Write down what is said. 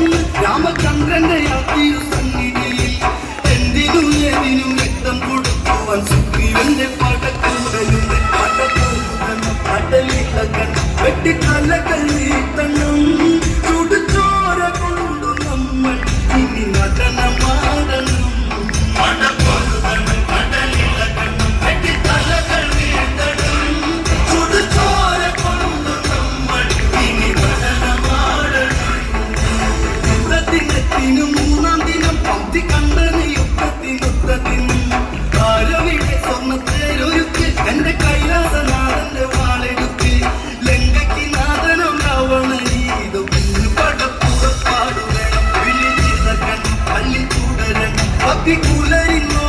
വന്ന് രാമചന്ദ്രന്റെ സന്നിധിയിൽ എന്തിനു ഏതിനും രക്തം കൊടുക്കുവാൻ സുഗ്രീവന്റെ പടക്കൂടലുണ്ട് പടക്കൂടണം പടലിളകൻ വെട്ടിത്തലകൾ നീട്ടണം. ചുടുചോര കൊണ്ടു നമ്മൾ ഇനി നടനമായി தெரிந்தோ